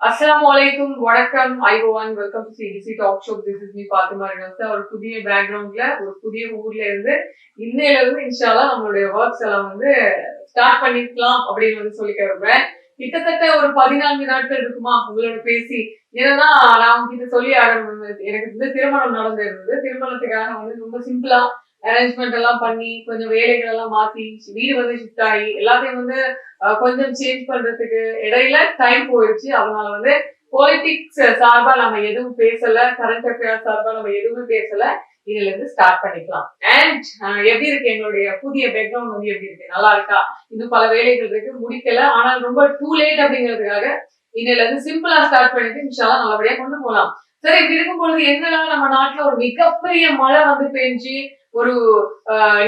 அஸ்லாம் வலைக்கும் வணக்கம் IO welcome to CDC talk show this is me Fathima Rinosa ஒரு புதிய பேக்ரவுண்ட்ல ஒரு புதிய ஊர்ல இருந்து இன்னையில இருந்து இன்ஷாலா நம்மளுடைய ஒர்க்ஸ் எல்லாம் வந்து ஸ்டார்ட் பண்ணிக்கலாம் அப்படின்னு வந்து சொல்லிக்க விரும்புறேன் கிட்டத்தட்ட ஒரு பதினான்கு நாட்கள் இருக்குமா உங்களோட பேசி. ஏன்னா நான் உங்ககிட்ட சொல்லி ஆகணும் எனக்கு வந்து திருமணம் நடந்து இருந்தது திருமணத்துக்காக வந்து ரொம்ப சிம்பிளா அரேஞ்ச்மெண்ட் எல்லாம் பண்ணி கொஞ்சம் வேலைகள் எல்லாம் மாத்தி வீடு வந்து ஷிஃப்ட் ஆகி எல்லாத்தையும் வந்து கொஞ்சம் சேஞ்ச் பண்றதுக்கு இடையில டைம் போயிடுச்சு. அதனால வந்து பொலிட்டிக்ஸ் சார்பா நம்ம எதுவும் பேசல கரண்ட் அஃபேர்ஸ் சார்பா நம்ம எதுவுமே பேசல. இதுல இருந்து ஸ்டார்ட் பண்ணிக்கலாம். அண்ட் எப்படி இருக்கு எங்களுடைய புதிய பேக்ரவுண்ட் வந்து எப்படி இருக்கு? நல்லா இருக்கா? இன்னும் பல வேலைகள் இருக்கு. முடிக்கல. ஆனால் ரொம்ப டூ லேட் அப்படிங்கிறதுக்காக இன்னையில இருந்து சிம்பிளா ஸ்டார்ட் பண்ணிட்டு இன்ஷால்லா நல்லபடியா கொண்டு போகலாம் சரி இப்படி இருக்கும் பொழுது நம்ம நாட்டுல ஒரு மிகப்பெரிய மழை வந்து பெஞ்சு ஒரு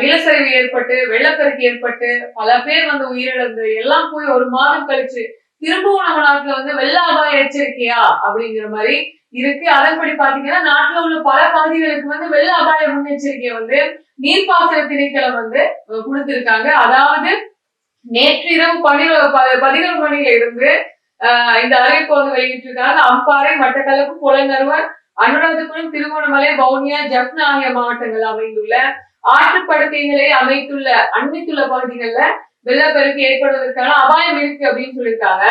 நிலச்சரிவு ஏற்பட்டு வெள்ளப்பெருக்கு ஏற்பட்டு பல பேர் வந்து உயிரிழந்து எல்லாம் போய் ஒரு மாதம் கழிச்சு திரும்பவும் நம்ம நாட்டுல வந்து வெள்ள அபாய எச்சரிக்கையா அப்படிங்கிற மாதிரி இருக்கு. அதன்படி பாத்தீங்கன்னா நாட்டுல உள்ள பல பகுதிகளுக்கு வந்து வெள்ள அபாய முன்னெச்சரிக்கையை வந்து நீர்ப்பாசன திணைக்களம் வந்து கொடுத்திருக்காங்க. அதாவது நேற்று இரவு ப- பதினோரு மணியில இருந்து இந்த அறிவிப்பு வந்து வெளியிட்டிருக்காங்க அம்பாறை மட்டக்களப்பு புலனறுவன் அனுராதபுரம் திருகோணமலை வவுனியா ஜப்னா ஆகிய மாவட்டங்கள் அமைந்துள்ள ஆற்றுப்படுக்கைகளை அமைத்துள்ள அண்மித்துள்ள பகுதிகளில் வெள்ளப்பெருக்கு ஏற்படுவதற்கான அபாயம் இருக்கு அப்படின்னு சொல்லியிருக்காங்க.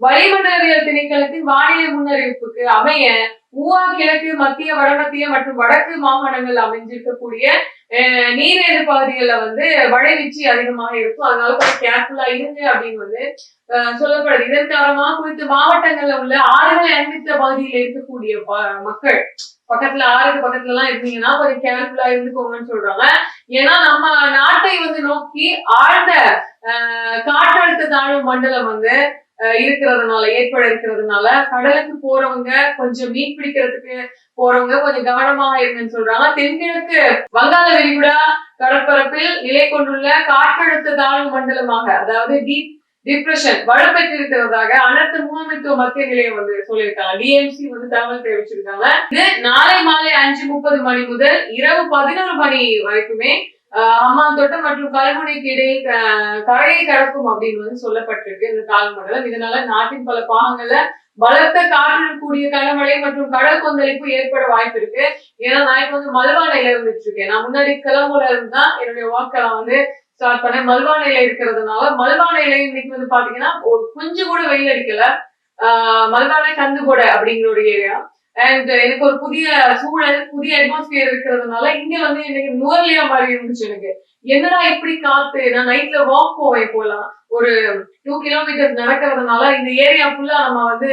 வளிமண்டலவியல் திணைக்களத்தின் வானிலை முன்னறிவிப்புக்கு அமைய ஊவா கிழக்கு மத்திய வடமத்திய மற்றும் வடக்கு மாகாணங்கள் அமைஞ்சிருக்கக்கூடிய நீரேறு பகுதிகளில் வந்து மழை அதிகமாக இருக்கும். அதனால கொஞ்சம் கேர்ஃபுல்லா இருங்க அப்படின்னு வந்து சொல்லப்படுது. இதன் காரணமாக குறித்த மாவட்டங்கள்ல உள்ள ஆறுகள் அண்மித்த பகுதியில் இருக்கக்கூடிய ப- மக்கள் பக்கத்துல ஆறுக்கு பக்கத்துல எல்லாம் இருந்தீங்கன்னா கொஞ்சம் கேர்ஃபுல்லா இருந்துக்கோங்கன்னு சொல்றாங்க. ஏன்னா நம்ம நாட்டை வந்து நோக்கி ஆழ்ந்த காற்றழுத்த தாழ்வு மண்டலம் வந்து இருக்கிறதுனால ஏற்பட இருக்கிறதுனால கடலுக்கு போறவங்க கொஞ்சம் மீன் பிடிக்கிறதுக்கு போறவங்க கொஞ்சம் கவனமாக இருங்கன்னு சொல்றாங்க. தென்கிழக்கு வங்காள விரிகுடா கடற்பரப்பில் நிலை கொண்டுள்ள காற்றழுத்த தாழ்வு மண்டலமாக அதாவது டீப் டிப்ரெஷன் வலுப்பெற்றிருக்கிறதாக அனைத்து முகாமைத்துவ மத்திய நிலையம் வந்து சொல்லியிருக்காங்க. டிஎம்சி வந்து தகவல் தெரிவிச்சிருக்காங்க. இது நாளை மாலை அஞ்சு முப்பது மணி முதல் இரவு பதினோரு மணி வரைக்குமே அம்மாந்தோட்டம் மற்றும் கல்முனைக்கு இடையில் கரையை கடக்கும் அப்படின்னு வந்து சொல்லப்பட்டிருக்கு இந்த கால்மண்டலம் இதனால நாட்டின் பல பாகங்கள்ல பலத்த காற்றில் கூடிய கனமழை மற்றும் கடல் கொந்தளிப்பு ஏற்பட வாய்ப்பு இருக்கு. ஏன்னா நான் இப்ப வந்து மல்வானையில இருந்துட்டு இருக்கேன் நான் முன்னாடி கிளம்புல இருந்தா என்னுடைய வாக்கெல்லாம் வந்து ஸ்டார்ட் பண்ணேன். மல்வானையில இருக்கிறதுனால மல்வானையில இன்னைக்கு வந்து பாத்தீங்கன்னா ஒரு கொஞ்சம் கூட வெயில் அடிக்கல. ஆஹ் மல்வானை கந்துகோடை அப்படிங்கிற ஒரு ஏரியா. அண்ட் எனக்கு ஒரு புதிய சூழல் புதிய அட்மாஸ்பியர் இருக்கிறதுனால இங்க வந்து எனக்கு நுவர்லியா மாதிரி இருந்துச்சு எனக்கு. என்னடா இப்படி காத்து? நான் நைட்ல வாக் போவேன் போலாம் ஒரு டூ கிலோமீட்டர்ஸ் நடக்கிறதுனால இந்த ஏரியா ஃபுல்லா நம்ம வந்து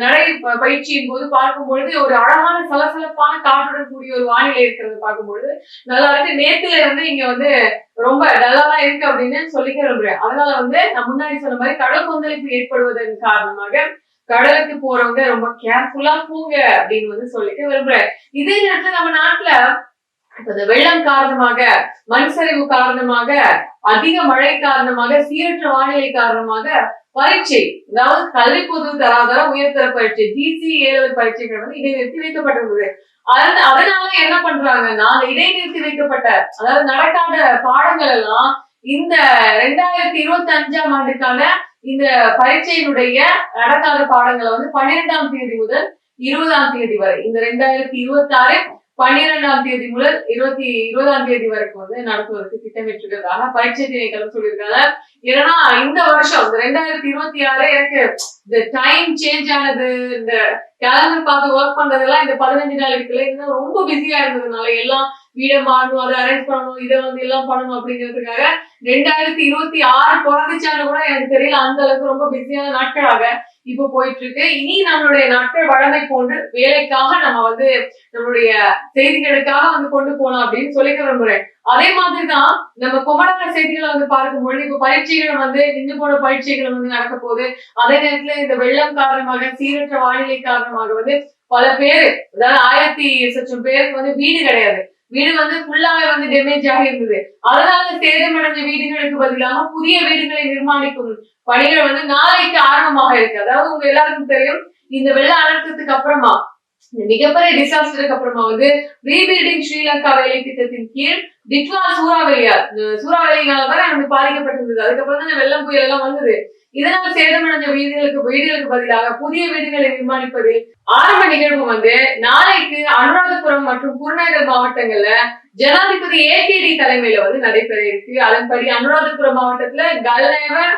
நடை பயிற்சியின் போது பார்க்கும் பொழுது ஒரு அழகான சலசலப்பான காற்றுடன் கூடிய ஒரு வானிலை இருக்கிறத பார்க்கும்பொழுது. நல்லா இருக்கு. நேத்துல இருந்து இங்க வந்து ரொம்ப நல்லா இருக்கு அப்படின்னு சொல்லிக்க விரும்புறேன். அதனால வந்து நான் முன்னாடி சொன்ன மாதிரி கடல் கொந்தளிப்பு ஏற்படுவதன் காரணமாக கடலுக்கு போறவங்க ரொம்ப கேர்ஃபுல்லா போங்க அப்படின்னு வந்து சொல்லிட்டு விரும்புறேன் இதே நேரத்துல நம்ம நாட்டுல இப்ப இந்த வெள்ளம் காரணமாக மண் சரிவு காரணமாக அதிக மழை காரணமாக சீரற்ற வானிலை காரணமாக பரீட்சை அதாவது கல்வி பொது தராதர உயர்தர பரீட்சை ஜிசி ஏழு பரீட்சைகள் வந்து இடைநிறுத்தி வைக்கப்பட்டிருந்தது. அதன் அதனால என்ன பண்றாங்கன்னா அந்த இடைநிறுத்தி வைக்கப்பட்ட அதாவது நடக்காத பாடங்கள் எல்லாம் இந்த ரெண்டாயிரத்தி இருபத்தி அஞ்சாம் ஆண்டுக்கான இந்த பரீட்சையினுடைய நடக்காத பாடங்களை வந்து பன்னிரெண்டாம் தேதி முதல் இருபதாம் தேதி வரை இந்த ரெண்டாயிரத்தி இருபத்தி ஆறு பன்னிரெண்டாம் தேதி முதல் இருபத்தி இருபதாம் தேதி வரைக்கும் வந்து நடத்துவதற்கு திட்டமிட்டிருக்கிறதாக பரீட்சை திணைக்களம் சொல்லியிருக்காங்க ஏன்னா இந்த வருஷம் இந்த ரெண்டாயிரத்தி இருபத்தி ஆறு எனக்கு இந்த டைம் சேஞ்ச் ஆனது இந்த கேலண்டர் பார்த்து ஒர்க் பண்றதெல்லாம் இந்த பதினஞ்சு நாள் இருக்குல்ல இதெல்லாம் ரொம்ப பிஸியா இருந்ததுனால எல்லாம் வீடை மாறணும் அதை அரேஞ்ச் பண்ணணும் இதை வந்து எல்லாம் பண்ணணும் அப்படிங்கிறதுக்காக ரெண்டாயிரத்தி இருபத்தி ஆறு பிறந்துச்சான்னு கூட எனக்கு தெரியல அந்த அளவுக்கு ரொம்ப பிஸியான நாட்களாக இப்போ போயிட்டு இருக்கு இனி நம்மளுடைய நாட்கள் வழமை போன்று வேலைக்காக நம்ம வந்து நம்மளுடைய செய்திகளுக்காக வந்து கொண்டு போகலாம் அப்படின்னு சொல்லிக்க விரும்புறேன். அதே மாதிரிதான் நம்ம குமரக செய்திகளை வந்து பார்க்கும்பொழுது இப்ப பரீட்சைகள் வந்து நின்று போன பரீட்சைகள் வந்து நடக்க போகுது. அதே நேரத்துல இந்த வெள்ளம் காரணமாக சீரற்ற வானிலை காரணமாக வந்து பல பேரு அதாவது ஆயிரத்தி சொச்சம் பேருக்கு வந்து வீடு கிடையாது. வீடு வந்து ஃபுல்லாவே வந்து டேமேஜ் ஆகி இருந்தது. அதனால சேதமடைஞ்ச வீடுகளுக்கு பதிலாக புதிய வீடுகளை நிர்மாணிக்கும் பணிகள் வந்து நாளைக்கு ஆரம்பமாக இருக்கு. அதாவது உங்க எல்லாருக்கும் தெரியும் இந்த வெள்ள அழுத்தத்துக்கு அப்புறமா மிகப்பெரிய டிசாஸ்டருக்கு அப்புறமா வந்து ரீபில்டிங் ஸ்ரீலங்கா வேலை திட்டத்தின் கீழ் டிட்வா சூறாவளியா சூறாவளியினால தான் நமக்கு பாதிக்கப்பட்டிருந்தது. அதுக்கப்புறம் தான் இந்த வெள்ளம் புயல் எல்லாம் வந்தது. இதனால் சேதமடைந்த வீடுகளுக்கு வீடுகளுக்கு பதிலாக புதிய வீடுகளை நிர்மாணிப்பதில் ஆரம்ப நிகழ்வு வந்து நாளைக்கு அனுராதபுரம் மற்றும் புறநகர் மாவட்டங்கள்ல ஜனாதிபதி ஏகேடி தலைமையில வந்து நடைபெற இருக்கு. அதன்படி அனுராதபுரம் மாவட்டத்துல கல்நேவர்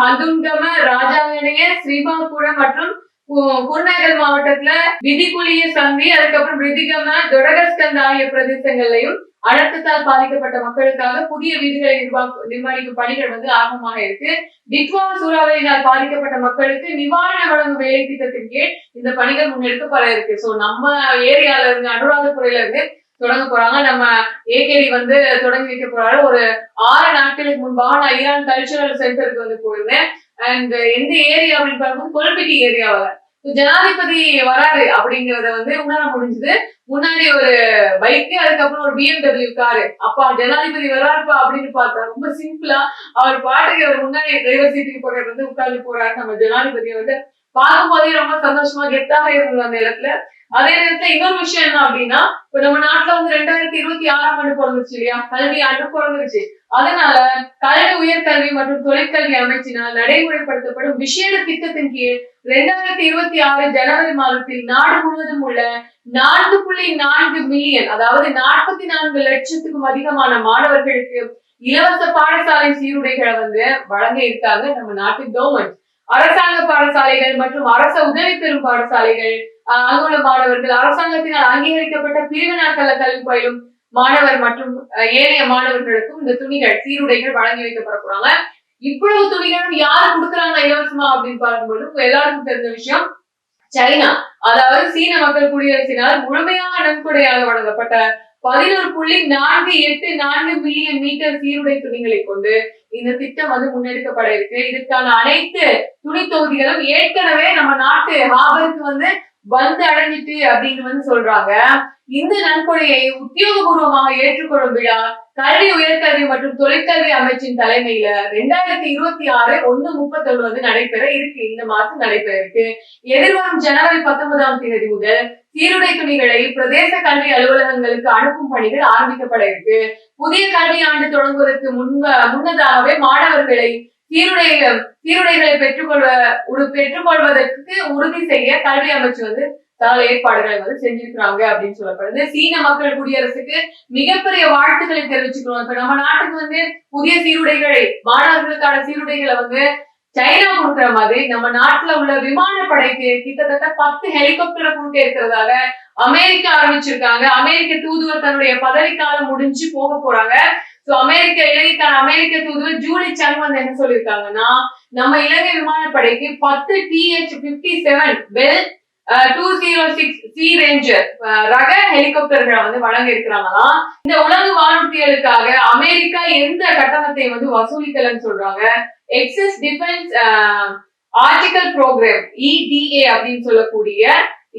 ஹதுங்கம ராஜாங்கனைய ஸ்ரீமாபுரம் மற்றும் குருநகர் மாவட்டத்துல விதிகுலிய சந்தி அதுக்கப்புறம் ரிதிகம தொடகஸ்கந்த ஆகிய பிரதேசங்கள்லயும் அழுத்தத்தால் பாதிக்கப்பட்ட மக்களுக்காக புதிய வீடுகளை நிர்வாக நிர்மாணிக்கும் பணிகள் வந்து ஆரம்பமாக இருக்கு. டிட்வா சூறாவளியினால் பாதிக்கப்பட்ட மக்களுக்கு நிவாரணம் வழங்கும் வேலை திட்டத்தின் கீழ் இந்த பணிகள் முன்னெடுக்கப்பட இருக்கு. சோ நம்ம ஏரியால இருந்து அனுராதபுரையில இருந்து தொடங்க போறாங்க. நம்ம ஏகேடி வந்து தொடங்கி வைக்க போறாரு. ஒரு ஆறு நாட்களுக்கு முன்பாக நான் ஈரான் கல்ச்சுரல் சென்டருக்கு வந்து போயிருந்தேன். அண்ட் uh, எந்த ஏரியா அப்படின்னு பார்க்கும்போது கொல்பிட்டி ஏரியாவில் ஜனாதிபதி வராரு அப்படிங்கறத வந்து உணர முடிஞ்சது. முன்னாடி ஒரு பைக் அதுக்கப்புறம் ஒரு பிஎம்டபிள்யூ காரு அப்பா ஜனாதிபதி வராருப்பா அப்படின்னு பார்த்தா ரொம்ப சிம்பிளா அவர் பாட்டுக்கு அவர் முன்னாடி டிரைவர் சீட்டுக்கு பக்கத்துல வந்து உட்கார்ந்து போறாரு. நம்ம ஜனாதிபதியை வந்து பார்க்கும் போதே ரொம்ப சந்தோஷமா கெத்தாக இருந்தது அந்த இடத்துல. அதே நேரத்துல இன்னொரு விஷயம் என்ன அப்படின்னா இப்ப நம்ம நாட்டுல வந்து ரெண்டாயிரத்தி இருபத்தி ஆறாம் ஆண்டு பிறந்துச்சு இல்லையா? கல்வி ஆண்டு பிறந்துருச்சு. அதனால கல்வி உயர்கல்வி மற்றும் தொழிற்கல்வி அமைச்சினால் நடைமுறைப்படுத்தப்படும் விஷேட திட்டத்தின் கீழ் ரெண்டாயிரத்தி இருபத்தி ஆறு ஜனவரி மாதத்தில் நாடு முழுவதும் உள்ள நான்கு புள்ளி நான்கு மில்லியன் அதாவது நாற்பத்தி நான்கு லட்சத்துக்கும் அதிகமான மாணவர்களுக்கு இலவச பாடசாலை சீருடைகளை வந்து வழங்க இருக்காங்க நம்ம நாட்டு கவர்மெண்ட் அரசாங்க பாடசாலைகள் மற்றும் அரச உதவி பெறும் பாடசாலைகள் ஆஹ் அங்குள்ள மாணவர்கள் அரசாங்கத்தினால் அங்கீகரிக்கப்பட்ட பிரிவு நாட்கள கல்வி பயிலும் மாணவர் மற்றும் அஹ், ஏனைய மாணவர்களுக்கும் இந்த துணிகள் சீருடைகள் வழங்கி வைக்கப்பட போறாங்க இவ்வளவு துணிகளும் யாரு கொடுக்குறாங்க இலவசமா அப்படின்னு பார்க்கும்போது எல்லாருக்கும் தெரிஞ்ச விஷயம் சைனா. அதாவது சீன மக்கள் குடியரசினால் முழுமையாக நன்கொடையாக வழங்கப்பட்ட பதினோரு புள்ளி நான்கு எட்டு நான்கு மில்லியன் மீட்டர் சீருடை துணிகளை கொண்டு இந்த திட்டம் வந்து முன்னெடுக்கப்பட இருக்கு. இதுக்கான அனைத்து துணி தொகுதிகளும் ஏற்கனவே நம்ம நாட்டு ஹாபருக்கு வந்து வந்து அடைஞ்சிட்டு அப்படின்னு வந்து சொல்றாங்க. இந்த நன்கொடையை உத்தியோகபூர்வமாக ஏற்றுக்கொள்ளும் விழா கல்வி உயர்கல்வி மற்றும் தொழிற்கல்வி அமைச்சின் தலைமையில ரெண்டாயிரத்தி இருபத்தி ஆறு ஒண்ணு முப்பத்தொன்னு வந்து நடைபெற இருக்கு. இந்த மாசம் நடைபெற இருக்கு. எதிர்வரும் ஜனவரி பத்தொன்பதாம் தேதி முதல் சீருடை துணிகளை பிரதேச கல்வி அலுவலகங்களுக்கு அனுப்பும் பணிகள் ஆரம்பிக்கப்பட இருக்கு. புதிய கல்வி ஆண்டு தொடங்குவதற்கு முன்ப முன்னதாகவே மாணவர்களை சீருடை சீருடைகளை பெற்றுக்கொள்வ பெற்றுக்கொள்வதற்கு உறுதி செய்ய கல்வி அமைச்சு வந்து பல ஏற்பாடுகளை வந்து செஞ்சிருக்கிறாங்க அப்படின்னு சொல்லப்படுது. சீன மக்கள் குடியரசுக்கு மிகப்பெரிய வாழ்த்துக்களை தெரிவிச்சுக்கிறோம். இப்ப நம்ம நாட்டுக்கு வந்து புதிய சீருடைகளை மாணவர்களுக்கான சீருடைகளை வந்து சைனா கொடுக்குற மாதிரி நம்ம நாட்டுல உள்ள விமானப்படைக்கு கிட்டத்தட்ட பத்து ஹெலிகாப்டரை கொடுக்க இருக்கிறதாக அமெரிக்கா ஆரம்பிச்சிருக்காங்க அமெரிக்க தூதுவர் தன்னுடைய பதவிக்காலம் முடிஞ்சு போக போறாங்க. சோ அமெரிக்க இலங்கைக்கான அமெரிக்க தூதுவர் ஜூலி சங் வந்து என்ன சொல்லியிருக்காங்கன்னா நம்ம இலங்கை விமானப்படைக்கு பத்து DH fifty seven bell two zero six C ranger ரக ஹெலிகாப்டர்களை வந்து வழங்க இருக்கிறாங்களாம் இந்த உலக வானூர்திகளுக்காக அமெரிக்கா எந்த கட்டணத்தை வந்து வசூலிக்கலன்னு சொல்றாங்க. Excess defence article program EDA அப்படின்னு சொல்லக்கூடிய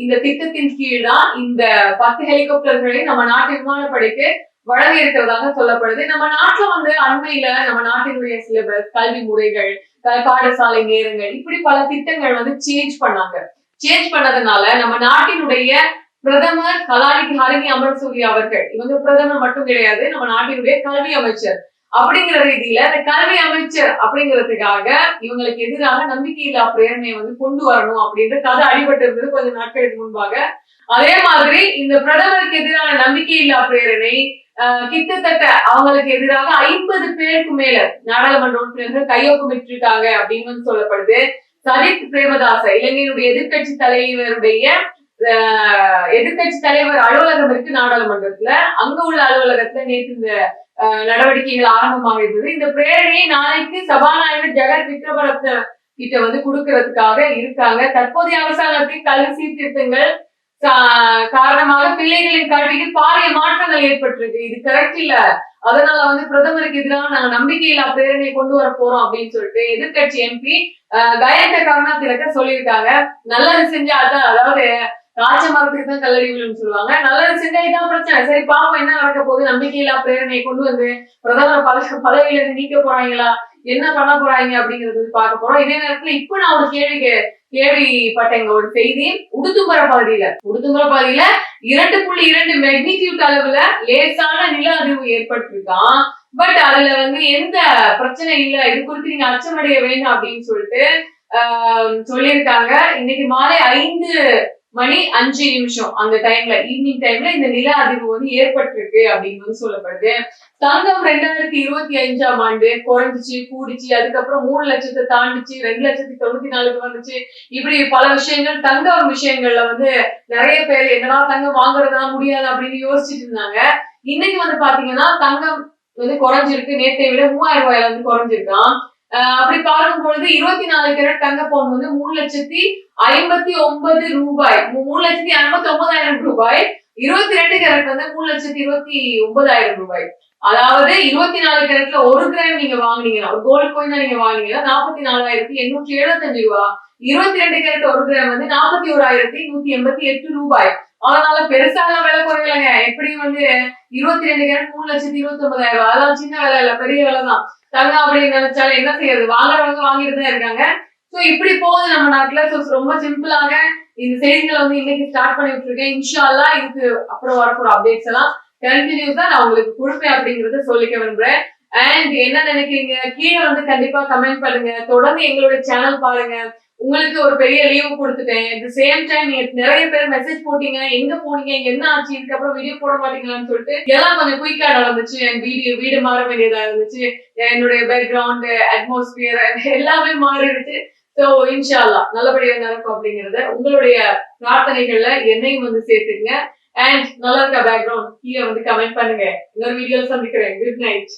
இந்த திட்டத்தின் கீழ் தான் இந்த பத்து ஹெலிகாப்டர்களை நம்ம நாட்டு விமானப்படைக்கு வழங்க இருக்கிறதாக சொல்லப்படுது. நம்ம நாட்டுல வந்து அண்மையில நம்ம நாட்டினுடைய சிலபஸ் கல்வி முறைகள் பாடசாலை நேரங்கள் இப்படி பல திட்டங்கள் வந்து சேஞ்ச் பண்ணாங்க. சேஞ்ச் பண்ணதுனால நம்ம நாட்டினுடைய பிரதமர் கலாநிதி ஹரிணி அமர்சூரி அவர்கள் இவங்க பிரதமர் மட்டும் கிடையாது நம்ம நாட்டினுடைய கல்வி அமைச்சர் அப்படிங்கிற ரீதியில இந்த கல்வி அமைச்சர் அப்படிங்கிறதுக்காக இவங்களுக்கு எதிராக நம்பிக்கையில்லா பிரேரணையை வந்து கொண்டு வரணும் அப்படின்ற கதை அடிபட்டு இருந்தது கொஞ்ச நாட்களுக்கு முன்பாக. அதே மாதிரி இந்த பிரதமருக்கு எதிரான நம்பிக்கையில்லா பிரேரணை ஆஹ், கிட்டத்தட்ட அவங்களுக்கு எதிராக ஐம்பது பேருக்கு மேல நாடாளுமன்ற உறுப்பினர்கள் கையொப்பமிட்டிருக்காங்க அப்படின்னு சொல்லப்படுது. சஜித் பிரேமதாச இலங்கையினுடைய எதிர்க்கட்சி தலைவருடைய எதிர்கட்சி எதிர்க்கட்சி தலைவர் அலுவலகம் இருக்கு நாடாளுமன்றத்துல. அங்க உள்ள அலுவலகத்துல நேற்று இந்த நடவடிக்கைகள் ஆரம்பமாக இருந்தது. இந்த பிரேரணையை நாளைக்கு சபாநாயகர் ஜெகத் விக்ரமரத்ன கிட்ட வந்து கொடுக்கறதுக்காக இருக்காங்க. தற்போதைய அரசாங்கத்தின் கல்வி சீர்திருத்தங்கள் காரணமாக பிள்ளைகளின் கல்வியில் பாரிய மாற்றங்கள் ஏற்பட்டிருக்கு. இது கரெக்ட் இல்ல. அதனால வந்து பிரதமருக்கு எதிராக நாங்க நம்பிக்கையில்லா பேரணியை கொண்டு வர போறோம் அப்படின்னு சொல்லிட்டு எதிர்க்கட்சி எம்பி கயந்த கருணா திலக்க சொல்லியிருக்காங்க. நல்லது செஞ்சா அதான் அதாவது காய்ச்ச மரத்துக்கு தான் கல்லடி விழுன்னு சொல்லுவாங்க. நல்லது செஞ்சா இதான் பிரச்சனை. சரி பாப்போம் என்ன நடக்க போகுது? நம்பிக்கையில்லா பிரேரணையை கொண்டு வந்து பிரதமர் பல பதவியில இருந்து நீக்க போறாங்களா? என்ன பண்ண போறாங்க அப்படிங்கறது பார்க்க போறோம். இதே நேரத்துல இப்ப நான் ஒரு கேள்வி கே- கேள்விப்பட்டேங்க ஒரு செய்தி. உடுத்தும்பர பகுதியில உடுத்தும்பர பகுதியில இரண்டு புள்ளி இரண்டு மெக்னிடியூட் அளவுல லேசான நில அதிர்வு ஏற்பட்டிருக்கான் பட் அதுல வந்து எந்த பிரச்சனை இல்ல இது குறித்து நீங்க அச்சமடைய வேண்டாம் அப்படின்னு சொல்லிட்டு ஆஹ், சொல்லியிருக்காங்க. இன்னைக்கு மாலை ஐந்து மணி அஞ்சு நிமிஷம். அந்த டைம்ல ஈவினிங் டைம்ல இந்த நில அதிர்வு வந்து ஏற்பட்டிருக்கு அப்படின்னு வந்து சொல்லப்படுது. தங்கம் ரெண்டாயிரத்தி இருபத்தி அஞ்சாம் ஆண்டு குறைஞ்சிச்சு கூடிச்சு அதுக்கப்புறம் மூணு லட்சத்தை தாண்டிச்சு ரெண்டு லட்சத்தி தொண்ணூத்தி நாலுக்கு வந்துச்சு. இப்படி பல விஷயங்கள் தங்கம் விஷயங்கள்ல வந்து நிறைய பேர் என்னடா தங்கம் வாங்குறதா முடியாது அப்படின்னு யோசிச்சுட்டு இருந்தாங்க. இன்னைக்கு வந்து பாத்தீங்கன்னா தங்கம் வந்து குறைஞ்சிருக்கு. நேத்தை விட மூவாயிரம் ரூபாயில வந்து குறைஞ்சிருக்கான் அப்படி பார்க்கும் பொழுது இருபத்தி நாலு கேரட் தங்க பவுன் வந்து மூணு லட்சத்தி ஐம்பத்தி ஒன்பது ரூபாய். மூணு லட்சத்தி ஐம்பத்தி ஒன்பதாயிரம் ரூபாய். இருபத்தி ரெண்டு கேரட் வந்து மூணு லட்சத்தி இருபத்தி ஒன்பதாயிரம் ரூபாய். அதாவது இருபத்தி நாலு கேரட்ல ஒரு கிராம் நீங்க வாங்கினீங்கன்னா ஒரு கோல்டு கோயினா நீங்க வாங்கினீங்கன்னா நாற்பத்தி நாலாயிரத்தி எண்ணூற்றி எழுபத்தஞ்சு ரூபாய் இருபத்தி ரெண்டு கேரட் ஒரு கிராம் வந்து நாற்பத்தி ஓராயிரத்தி நூத்தி எண்பத்தி எட்டு ரூபாய். அதனால பெருசாலாம் விலை குறையலைங்க. எப்படி வந்து இருபத்தி ரெண்டு கேரட் மூணு லட்சத்தி இருபத்தி ஒன்பதாயிரம் ரூபாய். அதெல்லாம் சின்ன வேலை இல்ல பெரிய வேலை தான். தங்கம் அப்படின்னு நினைச்சாலும் என்ன செய்யறது? வாங்குறவங்க வாங்கிட்டு தான் இருக்காங்க. சோ இப்படி போகுது நம்ம நாட்டுல. சோ ரொம்ப சிம்பிளாக இந்த செய்திகளை வந்து இன்னைக்கு ஸ்டார்ட் பண்ணி விட்டுருக்கேன். இன்ஷால்லா இதுக்கு அப்புறம் வரப்போற அப்டேட்ஸ் எல்லாம் கண்டினியூஸா நான் உங்களுக்கு கொடுப்பேன் அப்படிங்கறத சொல்லிக்க விரும்புறேன். அண்ட் என்ன நினைக்கிறீங்க? கீழே வந்து கண்டிப்பா கமெண்ட் பண்ணுங்க. தொடர்ந்து எங்களுடைய சேனல் பாருங்க. உங்களுக்கு ஒரு பெரிய லீவு கொடுத்துட்டேன். இது சேம் டைம் நிறைய பேர் மெசேஜ் போட்டீங்க. எங்க போனீங்க? என்ன ஆச்சு? இதுக்கப்புறம் வீடியோ போட மாட்டீங்களான்னு சொல்லிட்டு எல்லாம் கொஞ்சம் குயிக்கா நடந்துச்சு. என் வீடியோ வீடு மாற வேண்டியதா இருந்துச்சு. என்னுடைய பேக்ரவுண்ட் அட்மாஸ்பியர் எல்லாமே மாறிடுச்சு. சோ இன்ஷால்லா நல்லபடியாக நடக்கும் அப்படிங்கறத உங்களுடைய பிரார்த்தனைகள்ல என்னையும் வந்து சேர்த்துக்குங்க. அண்ட் நல்லா இருக்க பேக்ரவுண்ட் கீழே வந்து கமெண்ட் பண்ணுங்க. இன்னொரு வீடியோல சந்திக்கிறேன். Good night